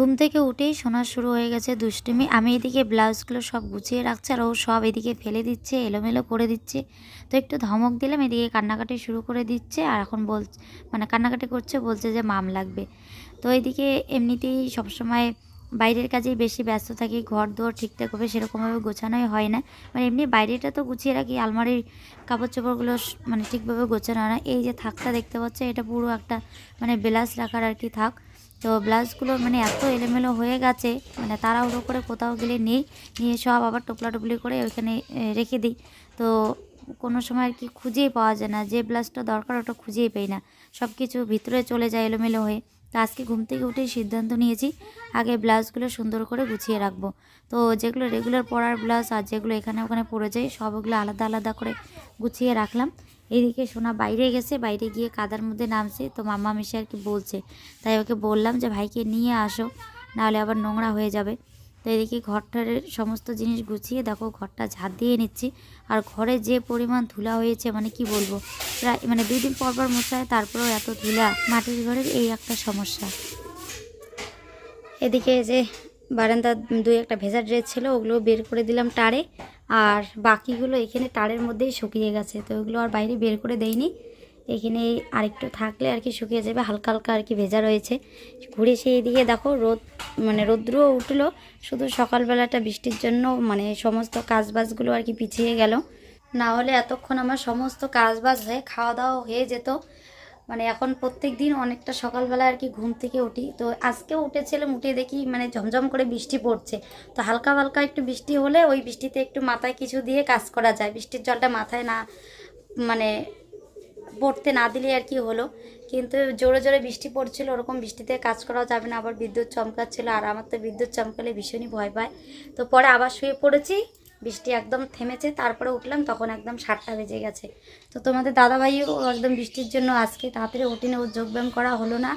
ঘুম থেকে উঠেই শোনা শুরু হয়ে গেছে দুষ্টুমি। আমি এদিকে ব্লাউজগুলো সব গুছিয়ে রাখছি আর ও সব এদিকে ফেলে দিচ্ছে, এলোমেলো করে দিচ্ছে। তো একটু ধমক দিলাম, এদিকে কান্নাকাটি শুরু করে দিচ্ছে আর এখন বল মানে কান্নাকাটি করছে, বলছে যে মাম লাগবে। তো এদিকে এমনিতেই সবসময় বাইরের কাজেই বেশি ব্যস্ত থাকি ঘর দুয়ার ঠিকঠাকভাবে সেরকমভাবে গোছানোই হয় না। মানে এমনি বাইরেটা তো গুছিয়ে রাখি, আলমারির কাপড় চোপড়গুলো মানে ঠিকভাবে গোছানো হয় না। এই যে থাকটা দেখতে পাচ্ছ, এটা পুরো একটা মানে ব্লাউজ রাখার আর কি থাক। তো ব্লাউজগুলো মানে এত এলোমেলো হয়ে গেছে মানে তাড়াহুড়ো করে কোথাও গেলে নেই, নিয়ে সব আবার টোপলা টুপলি করে ওইখানে রেখে দিই। তো কোনো সময় আর কি খুঁজেই পাওয়া যায় না, যে ব্লাউজটা দরকার ওটা খুঁজেই পাই না। সব কিছু ভিতরে চলে যায় এলোমেলো হয়ে। তো আজকে ঘুম থেকে উঠেই সিদ্ধান্ত নিয়েছি, আগে ব্লাউজগুলো সুন্দর করে গুছিয়ে রাখব। তো যেগুলো রেগুলার পরার ব্লাউজ আর যেগুলো এখানে ওখানে পড়ে যায় সবগুলো আলাদা আলাদা করে গুছিয়ে রাখলাম। এদিকে সোনা বাইরে গেছে, বাইরে গিয়ে কাদার মধ্যে নামছে, তো মাম্মা মিশে আর কি বলছে। তাই ওকে বললাম যে, ভাইকে নিয়ে আসো, নাহলে আবার নোংরা হয়ে যাবে। তো এদিকে ঘরটার সমস্ত জিনিস গুছিয়ে, দেখো ঘরটা ঝাড় দিয়ে নিচ্ছি। আর ঘরে যে পরিমাণ ধুলা হয়েছে মানে কি বলব? প্রায় মানে দুই দিন পর পর মোছায়, তারপরেও এত ধুলা। মাটির ঘরের এই একটা সমস্যা। এদিকে যে বারান্দার দুই একটা ভেজা ড্রেস ছিল, ওগুলো বের করে দিলাম টারে আর বাকিগুলো এখানে টারের মধ্যেই শুকিয়ে গেছে, তো ওগুলো আর বাইরে বের করে দেইনি। এখানে আরেকটু থাকলে আর কি শুকিয়ে যাবে, হালকা হালকা আর কি ভেজা রয়েছে। ঘুরে সেই দিকে দেখো, রোদ মানে রৌদ্রও উঠল, শুধু সকালবেলাটা বৃষ্টির জন্য মানে সমস্ত কাজবাজগুলো আর কি পিছিয়ে গেল। না হলে এতক্ষণ আমার সমস্ত কাজবাজ হয়ে খাওয়া দাওয়া হয়ে যেত। মানে এখন প্রত্যেক দিন অনেকটা সকালবেলা আর কি ঘুম থেকে উঠি। তো আজকেও উঠেছিলাম, উঠে দেখি মানে ঝমঝম করে বৃষ্টি পড়ছে। তো হালকা হালকা একটু বৃষ্টি হলে ওই বৃষ্টিতে একটু মাথায় কিছু দিয়ে কাজ করা যায়। বৃষ্টির জলটা মাথায় না মানে পড়তে না দিলে আর কি হলো। কিন্তু জোরে জোরে বৃষ্টি পড়ছিল, ওরকম বৃষ্টিতে কাজ করা যাবে না, আবার বিদ্যুৎ চমকাচ্ছিল, আর আমার তো বিদ্যুৎ চমকালে ভীষণই ভয় পায়। তো পরে আবার শুয়ে পড়েছি, বৃষ্টি একদম থেমেছে, তারপরে উঠলাম, তখন একদম সাতটা বেজে গেছে। তো তোমাদের দাদাভাইও একদম বৃষ্টির জন্য আজকে তাড়াতাড়ি উঠিনে ও যোগব্যায়াম করা হলো না।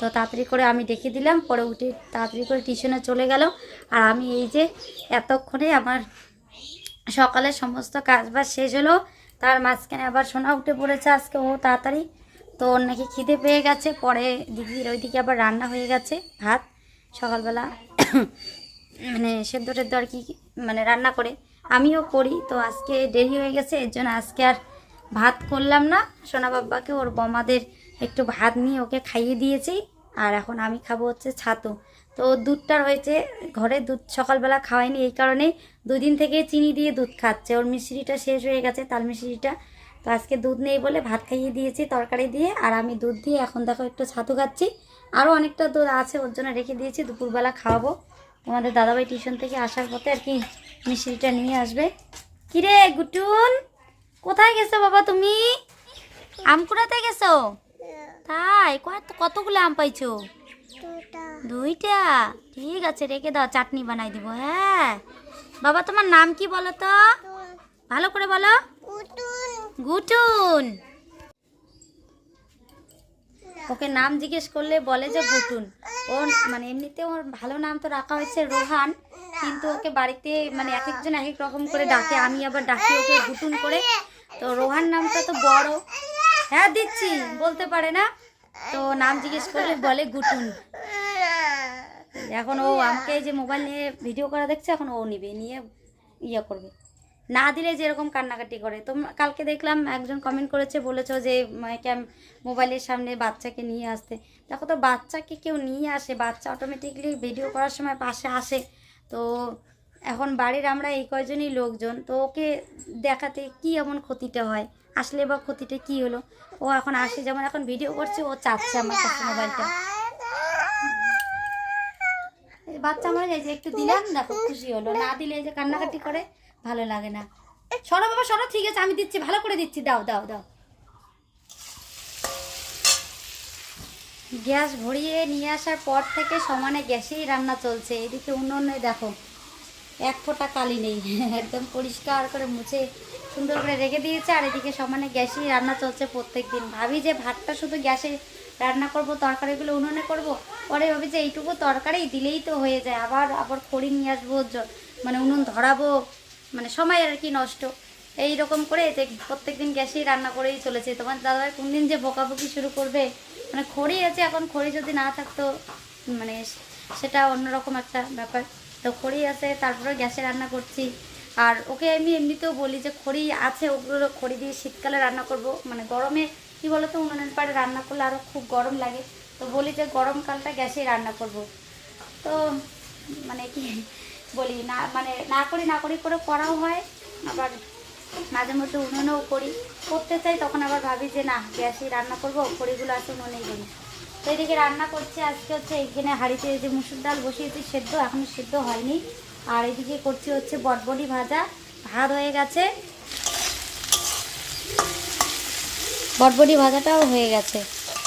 তো তাড়াতাড়ি করে আমি ডেকে দিলাম, পরে উঠে তাড়াতাড়ি করে টিউশনে চলে গেল। আর আমি এই যে এতক্ষণে আমার সকালে সমস্ত কাজবাজ শেষ হলো তার মাঝখানে আবার সোনা উঠে পড়েছে আজকে, ও তাড়াতাড়ি। তো ওর নাকি খিদে পেয়ে গেছে, পরে দিদির ওইদিকে আবার রান্না হয়ে গেছে, ভাত। সকালবেলা মানে সেদ্ধ টেদ্ধ আর কি মানে রান্না করে। আমিও করি, তো আজকে দেরি হয়ে গেছে, এর জন্য আজকে আর ভাত করলাম না। সোনা বাব্বাকে ওর বমাদের একটু ভাত নিয়ে ওকে খাইয়ে দিয়েছি, আর এখন আমি খাব হচ্ছে ছাতু। তো দুধটা রয়েছে ঘরে দুধ সকালবেলা খাওয়াইনি এই কারণে। দুদিন থেকে চিনি দিয়ে দুধ খাচ্ছে। ওর মিশ্রিটা শেষ হয়ে গেছে তাল মিশ্রিটা তো আজকে দুধ নেই বলে ভাত খাইয়ে দিয়েছি তরকারি দিয়ে। আর আমি দুধ দিয়ে এখন দেখো একটু ছাতু খাচ্ছি। আরও অনেকটা দুধ আছে ওর জন্য রেখে দিয়েছি। দুপুরবেলা খাওয়াবো। তোমাদের দাদাভাই টিউশন থেকে আসার পথে আর কি মিষ্টিটা নিয়ে আসবে। কিরে গুটুন কোথায় গেছো বাবা তুমি? আম কুড়াতে গেছো তাই কত কতগুলো আম পাইছো? দুইটা। ঠিক আছে রেখে দাও চাটনি বানাই দিব হ্যাঁ। বাবা তোমার নাম কি বলো তো? ভালো করে বলো। গুটুন। ওকে নাম জিজ্ঞেস করলে বলে যে গুটুন। ওর মানে এমনিতে ওর ভালো নাম তো রাখা হয়েছে রোহান। কিন্তু ওকে বাড়িতে মানে এক একজন এক এক রকম করে ডাকে। আমি আবার ডাকি ওকে গুটুন করে। তো রোহান নামটা তো বড়। হ্যাঁ দিচ্ছি। বলতে পারে না। তো নাম জিজ্ঞেস করলে বলে গুটুন। এখন ও আমাকে যে মোবাইল নিয়ে ভিডিও করা দেখছে, এখন ও নিবে, নিয়ে ইয়ে করবে। না দিলে যেরকম কান্নাকাটি করে। তো কালকে দেখলাম একজন কমেন্ট করেছে, বলেছ যে মোবাইলের সামনে বাচ্চাকে নিয়ে আসতে। দেখো তো, বাচ্চাকে কেউ নিয়ে আসে, বাচ্চা অটোমেটিকলি ভিডিও করার সময় পাশে আসে। তো এখন বাড়ির আমরা এই কয়জনই লোকজন, তো ওকে দেখাতে কি এমন ক্ষতিটা হয়? আসলে বা ক্ষতিটা কি হলো? ও এখন আসে, যেমন এখন ভিডিও করছে, ও চাচ্ছে আমার কাছে মোবাইলটা বাচ্চা আমার এই যে একটু দিলাম, দেখো, খুশি হলো। না দিলে যে কান্নাকাটি করে, ভালো লাগে না। সরো বাবা, সরো, ঠিক আছে, আমি দিচ্ছি, ভালো করে দিচ্ছি, দাও দাও দাও। গ্যাস ভরিয়ে নিয়ে আসার পর থেকে সমানে গ্যাসেই রান্না চলছে। এদিকে উনুনে দেখো, এক ফোঁটা কালি নেই, একদম পরিষ্কার করে মুছে সুন্দর করে রেখে দিয়েছে, আর এদিকে সমানে গ্যাসেই রান্না চলছে প্রত্যেক দিন ভাবি যে ভাতটা শুধু গ্যাসে রান্না করব, তরকারিগুলো উনুনে করব, পরে ভাবি যে এইটুকু তরকারি দিলেই তো হয়ে যায়, আবার আবার খড়ি নিয়ে আসব মানে উনুন ধরাবো মানে সময় আর কি নষ্ট। এই রকম করে যে প্রত্যেক দিন গ্যাসেই রান্না করেই চলেছে। তোমার দাদাভাই কোন দিন যে বকাবকি শুরু করবে? মানে খড়ি আছে, এখন খড়ি যদি না থাকতো মানে সেটা অন্যরকম একটা ব্যাপার। তো খড়ি আছে তারপরে গ্যাসে রান্না করছি। আর ওকে আমি এমনিতেও বলি যে খড়ি আছে, ওগুলো খড়ি দিয়ে শীতকালে রান্না করব। মানে গরমে কি বলতো, উনুনের পাড়ে রান্না করলে আরও খুব গরম লাগে। তো বলি যে গরমকালটা গ্যাসেই রান্না করব। তো মানে কি বলি, না মানে না করি না করি করে করাও হয়, আবার মাঝে মধ্যে উনুনেও করি। করতে চাই, তখন আবার ভাবি যে না, গ্যাসেই রান্না করব, খড়িগুলো আছে, উনুনেই করি। তো এদিকে রান্না করছি। আজকে হচ্ছে এখানে হাঁড়িতে যে মুসুর ডাল বসিয়েছি, সেদ্ধ এখনও সেদ্ধ হয়নি। আর এদিকে করছি হচ্ছে বটবটি ভাজা। ভাত হয়ে গেছে। বটবটি ভাজাটাও হয়ে গেছে।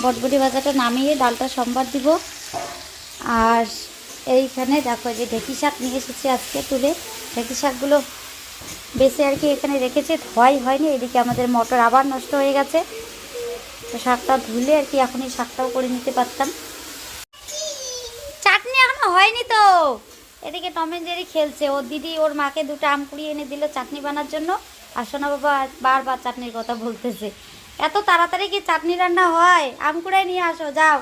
বটবটি ভাজাটা নামিয়ে ডালটা সম্বার দিব। আর এইখানে দেখো যে ঢেকি শাক নিয়ে এসেছি আজকে তুলে। ঢেকি শাকগুলো বেশি আর কি এখানে রেখেছে। ধোয়াই হয়নি, এদিকে আমাদের মটর আবার নষ্ট হয়ে গেছে। তো শাকটা ধুলে আর কি এখনই শাকটাও করে নিতে পারতাম। চাটনি এখনও হয়নি তো। এদিকে টমেন জেরি খেলছে। ওর দিদি, ওর মাকে দুটো আম কুড়িয়ে এনে দিল চাটনি বানার জন্য। আর সোনা বাবা বারবার চাটনির কথা বলতেছে। এত তাড়াতাড়ি কি চাটনি রান্না হয়? আম কুড়াই নিয়ে আসো, যাও।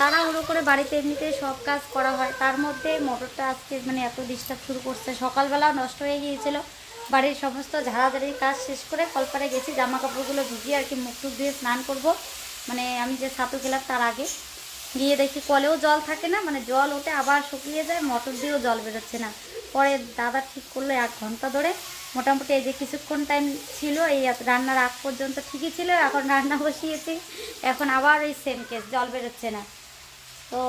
তাড়াহুড়ো করে বাড়িতে এমনিতে সব কাজ করা হয়। তার মধ্যে মোটরটা আজকে মানে এত ডিস্টার্ব শুরু করছে। সকালবেলা নষ্ট হয়ে গিয়েছিল। বাড়ির সমস্ত ঝাড়াঝাড়ির কাজ শেষ করে কলপারে গেছি। জামা কাপড়গুলো ভিজিয়ে আর কি মুখ টুক দিয়ে স্নান করব। মানে আমি যে ছাতু গেলাম তার আগে। গিয়ে দেখি কলেও জল থাকে না। মানে জল ওঠে, আবার শুকিয়ে যায়, মোটর দিয়েও জল বেরোচ্ছে না। পরে দাদা ঠিক করল এক ঘণ্টা ধরে। মোটামুটি এই যে কিছুক্ষণ টাইম ছিল, এই রান্নার আগ পর্যন্ত ঠিকই ছিল। এখন রান্না বসিয়েছি। এখন আবার ওই সেম কেস জল বেরোচ্ছে না। তো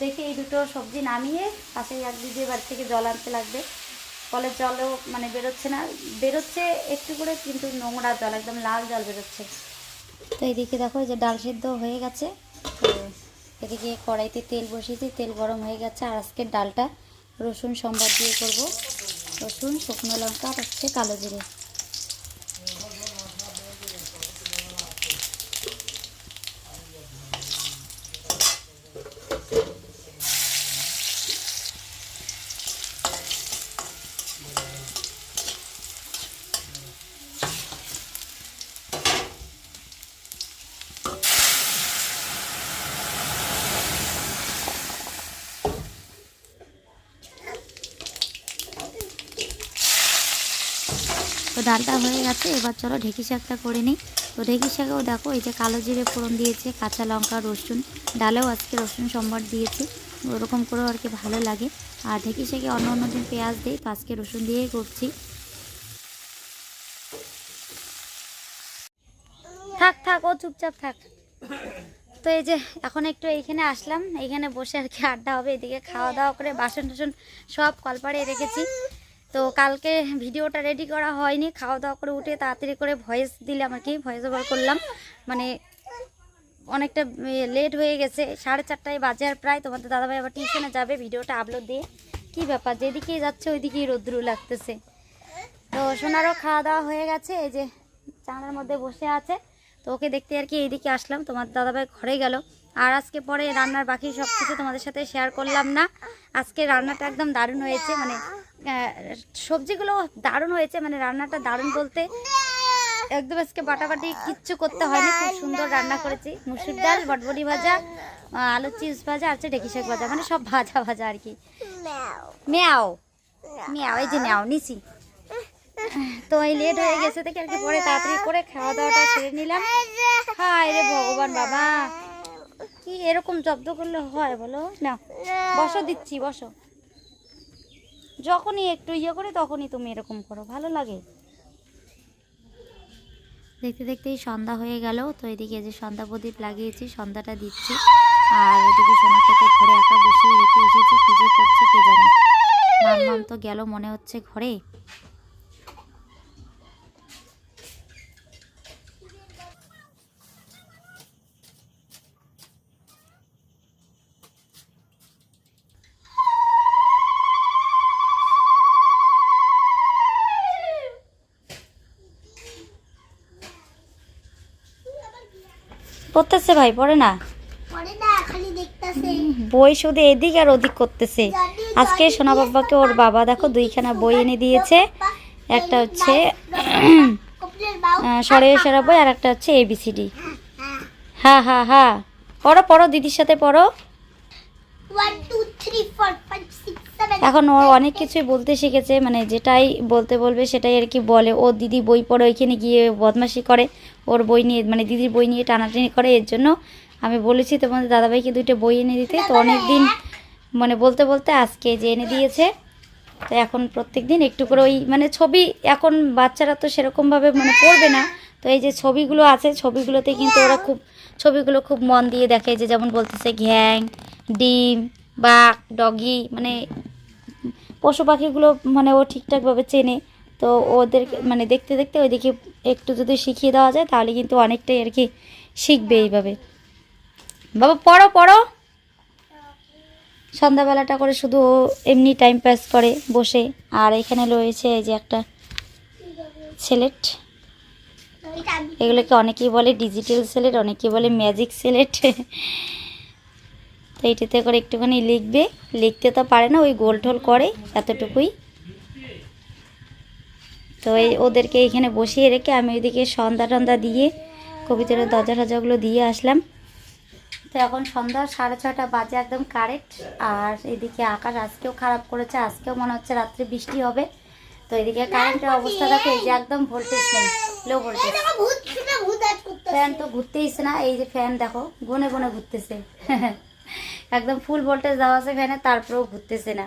দেখি এই দুটো সবজি নামিয়ে পাশে এক দিদির বাড়ি থেকে জল আনতে লাগবে। কলের জলও মানে বেরোচ্ছে না। বেরোচ্ছে একটু করে, কিন্তু নোংরা জল, একদম লাল জল বেরোচ্ছে। তো এদিকে দেখো যে ডাল সেদ্ধ হয়ে গেছে। তো এদিকে কড়াইতে তেল বসিয়েছি, তেল গরম হয়ে গেছে। আর আজকের ডালটা রসুন সম্বাদ দিয়ে করব। রসুন, শুকনো লঙ্কা হচ্ছে কালো জিরে। ডালটা হয়ে গেছে, এবার চলো ঢেকি শাকটা করে নিই। তো ঢেকি শাকেও দেখো, এই যে কালো জিরে ফোড়ন দিয়েছে, কাঁচা লঙ্কা, রসুন, ডালেও আজকে রসুন সম্বার দিয়েছি, ওরকম করেও আর কি ভালো লাগে। আর ঢেকি শাকে অন্য অন্য দিন পেঁয়াজ দিই, তো আজকে রসুন দিয়েই করছি। থাক থাক, ও চুপচাপ থাক। তো এই যে এখন একটু এইখানে আসলাম, এইখানে বসে আর কি আড্ডা হবে, এদিকে খাওয়া দাওয়া করে বাসন টাসন সব কলপাড়ে রেখেছি। তো কালকে ভিডিওটা রেডি করা হয়নি। খাওয়া দাওয়া করে উঠে তাড়াতাড়ি করে ভয়েস দিলাম আর কি ভয়েস ওভার করলাম। মানে অনেকটা লেট হয়ে গেছে। সাড়ে চারটায় বাজে আর প্রায়। তোমাদের দাদাভাই আবার টিউশনে যাবে ভিডিওটা আপলোড দিয়ে। কি ব্যাপার? যেদিকেই যাচ্ছে ওইদিকেই রোদ্রু লাগতেছে। তো সোনারও খাওয়া দাওয়া হয়ে গেছে। এই যে চাঁদার মধ্যে বসে আছে। তো ওকে দেখতে আর কি এইদিকে আসলাম। তোমার দাদাভাই ঘরে গেল। আর আজকে পরে রান্নার বাকি সব কিছু তোমাদের সাথে শেয়ার করলাম না। আজকে রান্নাটা একদম দারুণ হয়েছে। মানে সবজিগুলো দারুণ হয়েছে মানে রান্নাটা দারুণ বলতে একদম আজকে বাটাবাটি কিচ্ছু করতে হয়নি, খুব সুন্দর রান্না করেছি। মুসুর ডাল বটবটি ভাজা আলু চিপস ভাজা, আর ঢেকি শাক ভাজা মানে সব ভাজা ভাজা আর কি। মেয়াও মেয়াও, এই যে নেও নিছি তো এই লেট হয়ে গেছে থেকে আর কি, পরে তাড়াতাড়ি করে খাওয়া দাওয়াটা সেরে নিলাম। হায় রে ভগবান বাবা, কি এরকম জব্দ করলে হয় বলো? না বসো দিচ্ছি, বসো। যখনই একটু ইয়ে করে, তখনই তুমি এরকম করো। ভালো লাগে। দেখতে দেখতেই সন্ধ্যা হয়ে গেল। তো এদিকে যে সন্ধ্যা প্রদীপ লাগিয়েছি, সন্ধ্যাটা দিচ্ছি। আর এদিকে সোনাকে তো ঘরে একা বসিয়ে রেখে এসেছি, কী যে করছে কে জানে। মানলাম তো গেল মনে হচ্ছে ঘরে। পড়তেছে ভাই পড়ে না? বই শুধু এদিক আর ওদিক করতেছে। আজকে সোনা বাবাকে ওর বাবা দেখো দুইখানা বই এনে দিয়েছে। একটা হচ্ছে সরে সারা বই আর একটা হচ্ছে এবিসিডি হ্যাঁ হ্যাঁ হ্যাঁ পড়ো পড়ো দিদির সাথে পড়ো। এখন ও অনেক কিছুই বলতে শিখেছে মানে যেটাই বলতে বলবে সেটাই আর কি বলে। ও দিদি বই পড়ে ওইখানে গিয়ে বদমাশি করে। ওর বই নিয়ে মানে দিদির বই নিয়ে টানাটানি করে, এর জন্য আমি বলেছি তোমাদের দাদাভাইকে দুইটা বই এনে দিতে। তো অনেক দিন মানে বলতে বলতে আজকে যে এনে দিয়েছে, তো এখন প্রত্যেক দিন একটু করে ওই মানে ছবি এখন বাচ্চারা তো সেরকমভাবে মানে পড়বে না। তো এই যে ছবিগুলো আছে, ছবিগুলোতে কিন্তু ওরা খুব, ছবিগুলো খুব মন দিয়ে দেখে। যে যেমন বলতেছে ঘ্যাং, ডিম, বাঘ, ডগি মানে পশু পাখিগুলো মানে ও ঠিকঠাকভাবে চেনে। তো ওদের মানে দেখতে দেখতে ওইদিকে একটু যদি শিখিয়ে দেওয়া যায়, তাহলে কিন্তু অনেকটাই আর কি শিখবে এইভাবে। বাবা, পড়ো পড়ো। সন্ধ্যাবেলাটা করে শুধু এমনি টাইম পাস করে বসে। আর এখানে রয়েছে এই যে একটা সেলেট এগুলোকে অনেকেই বলে ডিজিটাল সেলেট অনেকেই বলে ম্যাজিক সেলেট তো এইটাতে করে একটুখানি লিখবে। লিখতে তো পারে না, ওই গোল টোল করে, এতটুকুই। তো এই ওদেরকে এখানে বসিয়ে রেখে আমি ওইদিকে সন্ধ্যা টন্ধা দিয়ে কবিতার দরজা টরজাগুলো দিয়ে আসলাম। তো এখন সন্ধ্যা সাড়ে ছটা বাজে একদম কারেক্ট আর এদিকে আকাশ আজকেও খারাপ করেছে আজকেও মনে হচ্ছে রাত্রে বৃষ্টি হবে। তো এদিকে কারেন্টের অবস্থা দেখো এই যে একদম ভোল্টেজ নেই লো ভোল্টেজ ফ্যান তো ঘুরতেইছে না এই যে ফ্যান দেখো গুনে গুনে ঘুরতেছে। একদম ফুল ভোল্টেজ দেওয়া আছে ফ্যানে তারপরেও ঘুরতেছে না।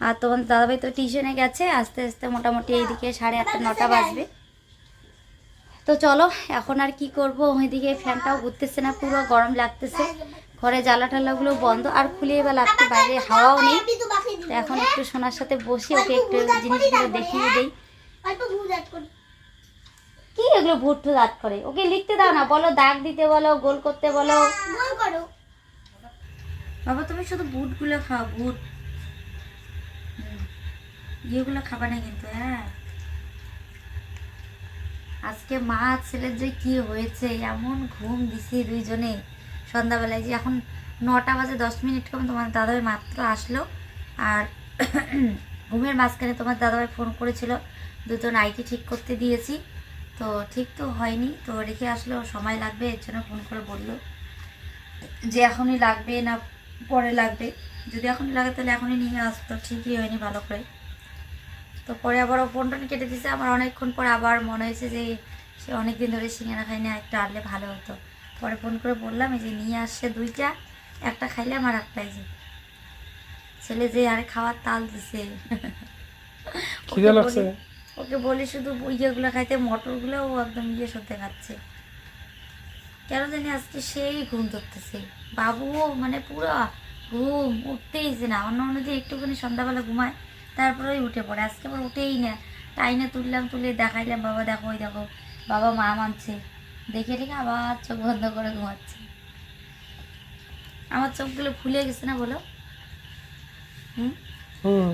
আর তোমার দাদাভাই তো টিউশনে গেছে আস্তে আস্তে মোটামুটি এইদিকে সাড়ে আটটা নটা বাজবে। তো চলো এখন আর কি করব? ওইদিকে ফ্যানটাও ঘুরতেছে না পুরো গরম লাগতেছে। ঘরে জ্বালা টালাগুলো বন্ধ আর খুলে এবার লাগতে বাইরে হাওয়াও নেই। তো এখন একটু সোনার সাথে বসি ওকে একটু জিনিসগুলো দেখিয়ে দিই। কি এগুলো ভুট টুট আট করে? ওকে লিখতে দাও না বলো দাগ দিতে বলো গোল করতে বলো। গোল করো। বাবা তুমি শুধু বুটগুলো খাও বুট। ইয়েগুলো খাবা না কিন্তু হ্যাঁ। আজকে মা ছেলের যে কি হয়েছে, এমন ঘুম দিছি দুইজনে সন্ধ্যাবেলায় যে এখন নটা বাজে দশ মিনিট কম, তোমার দাদাভাই মাত্র আসলো। আর ঘুমের মাঝখানে তোমার দাদাভাই ফোন করেছিল, দুটো নাইটি ঠিক করতে দিয়েছি। তো ঠিক তো হয়নি, তো রেখে আসলো, সময় লাগবে, এর জন্য ফোন করে বলল যে এখনই লাগবে না, পরে লাগবে। যদি এখনই লাগে তাহলে এখনই নিয়ে আসতো, ঠিকই হয়নি ভালো করে। তো পরে আবার ও ফোন টোন কেটে দিছে। আমার অনেকক্ষণ পরে আবার মনে হয়েছে যে সে অনেক দিন ধরে সিঙ্গারা খাইনি একটা আনলে ভালো হতো। পরে ফোন করে বললাম এই যে নিয়ে আসছে দুইটা একটা খাইলে আমার একটা যে ছেলে যে আরে খাওয়ার তাল দিছে। ওকে বলি- ওকে বলি শুধু ইয়েগুলো খাইতে মটরগুলো ও একদম ইয়ে সত্যি খাচ্ছে। কেন জানি আজকে সেই ঘুম ধরতেছে। বাবুও মানে পুরো ঘুম উঠতেইছে না। অন্য অন্য দিন একটুখানি সন্ধ্যাবেলা ঘুমায় তারপরেই উঠে পড়ে। আজকে আবার উঠেই না। টাইনে তুললাম তুলে দেখাইলাম বাবা দেখো ওই দেখো বাবা মা মানছে। দেখে দেখে আবার চোখ বন্ধ করে ঘুমাচ্ছে। আমার চোখগুলো ফুলে গেছে না বলো? হুম? হুম।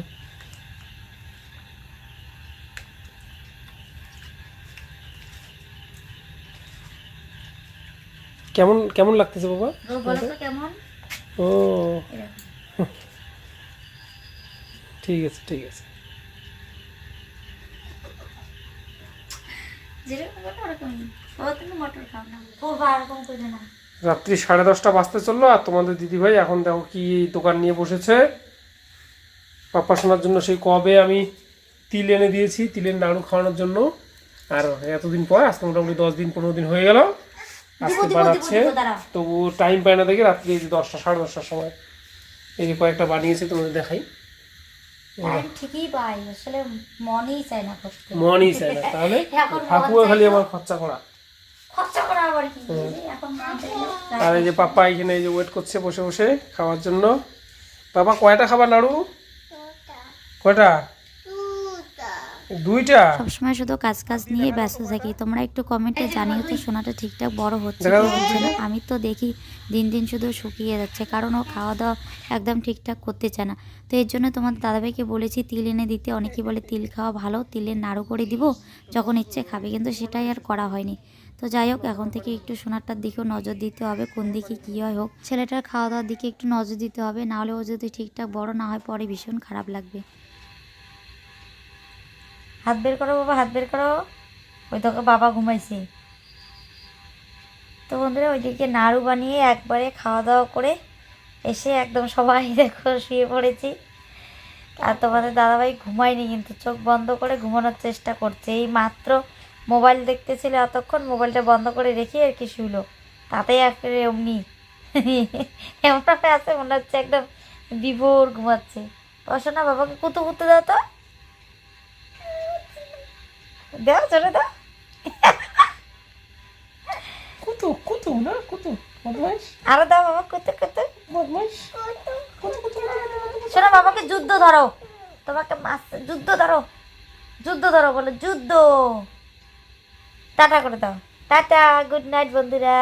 কেমন কেমন লাগতেছে বাবা? বলো তো কেমন? ও। ঠিক আছে ঠিক আছে। রাত্রি সাড়ে দশটা বাজতে চলল আর তোমাদের দিদিভাই এখন দেখো কি দোকান নিয়ে বসেছে। পাপ্পা শোনার জন্য সেই কবে আমি তিল এনে দিয়েছি তিলের নাড়ু খাওয়ানোর জন্য। আর এতদিন পর আজকে মোটামুটি দশ দিন পনেরো দিন হয়ে গেল। আজকে বানাচ্ছে। তবু টাইম পায় না দেখে রাত্রি দশটা সাড়ে দশটার সময় এই কয়েকটা বানিয়েছে তোমাদের দেখাই। টাইম ঠিকই পাই আসলে মনেই চায় না করতে। মনই চায় না। তাহলে ঠাকুর খালি আমার খরচা করা। খরচা করা আবার কি? যে এখন আর এই যে পাপ্পা এখানে এই যে ওয়েট করছে বসে বসে খাওয়ার জন্য। বাবা কয়টা খাবার নাড়ু কয়টা? দুইটা? সবসময় শুধু কাজ কাজ নিয়ে ব্যস্ত থাকি। তোমরা একটু কমেন্টে জানিও তো সোনাটা ঠিকঠাক বড় হচ্ছে আমি তো দেখি দিন দিন শুধু শুকিয়ে যাচ্ছে কারণ ও খাওয়া দাওয়া একদম ঠিকঠাক করতে চায় না। তো এর জন্য তোমার দাদাভাইকে বলেছি তিল এনে দিতে। অনেকেই বলে তিল খাওয়া ভালো তিলের নাড়ু করে দিব যখন ইচ্ছে খাবে কিন্তু সেটাই আর করা হয়নি। তো যাই হোক এখন থেকে একটু সোনারটার দিকেও নজর দিতে হবে কোন দিকে কী হয় হোক। ছেলেটার খাওয়া দাওয়ার দিকে একটু নজর দিতে হবে নাহলে ও যদি ঠিকঠাক বড় না হয় পরে ভীষণ খারাপ লাগবে। হাত বের করো, বাবা, হাত বের করো। ওই তোকে বাবা ঘুমাইছে। তো বন্ধুরা, ওইদিকে নাড়ু বানিয়ে একবারে খাওয়া দাওয়া করে এসে একদম সবাই দেখো শুয়ে পড়েছি। আর তোমাদের দাদাভাই ঘুমায়নি কিন্তু, চোখ বন্ধ করে ঘুমানোর চেষ্টা করছে। এই মাত্র মোবাইল দেখতেছিল এতক্ষণ, মোবাইলটা বন্ধ করে রেখে আর কি শুইলো। তাতেই একেবারে এমনি এমনভাবে আছে, মনে হচ্ছে একদম বিভোর ঘুমাচ্ছে। বসো না, বাবাকে কুতু কুতু দাও তো। দাও চলে দাও। কুতু কুতু না? কুতু বদমাইশ। আরও দাও বাবা কুতু কুতু। কুতু শোনো বাবাকে যুদ্ধ ধরো। তোমাকে মাস যুদ্ধ ধরো। যুদ্ধ ধরো বলো যুদ্ধ। টাটা করে দাও। টাটা গুড নাইট বন্ধুরা।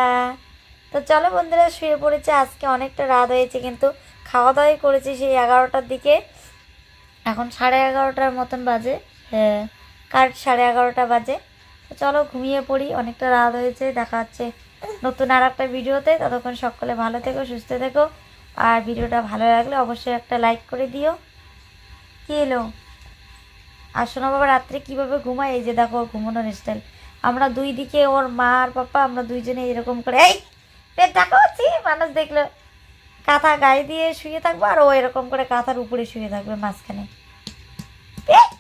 তো চলো বন্ধুরা শুয়ে পড়েছে। আজকে অনেকটা রাত হয়েছে কিন্তু খাওয়া দাওয়াই করেছি সেই এগারোটার দিকে। এখন সাড়ে এগারোটার মতন বাজে। হ্যাঁ। কার সাড়ে এগারোটা বাজে? তো চলো ঘুমিয়ে পড়ি, অনেকটা রাত হয়েছে, দেখা হচ্ছে নতুন আর একটা ভিডিওতে। ততক্ষণ সকলে ভালো থেকো, সুস্থ থেকো। আর ভিডিওটা ভালো লাগলে অবশ্যই একটা লাইক করে দিও। কি এলো? আর শোনো বাবা রাত্রে কীভাবে ঘুমায়? এই যে দেখো, ঘুমানোর স্টাইল আমরা দুই দিকে, ওর মা আর পাপা, আমরা দুইজনে এরকম করে, এই পেট ঢাকা হচ্ছি। মানুষ দেখল, কাঁথা গায়ে দিয়ে শুয়ে থাকব, আর ও এরকম করে কাঁথার উপরে শুয়ে থাকবে মাঝখানে। পেট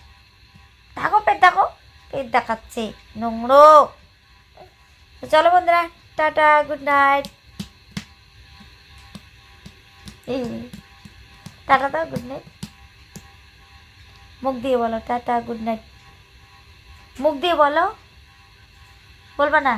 দেখো পেট দেখো। পেট দেখাচ্ছে। নোংরো। চলো বন্ধুরা, টাটা, গুড নাইট। টাটা দাও, গুড নাইট। মুখ দিয়ে বলো, টাটা, গুড নাইট। মুখ দিয়ে বলো। বলবা না।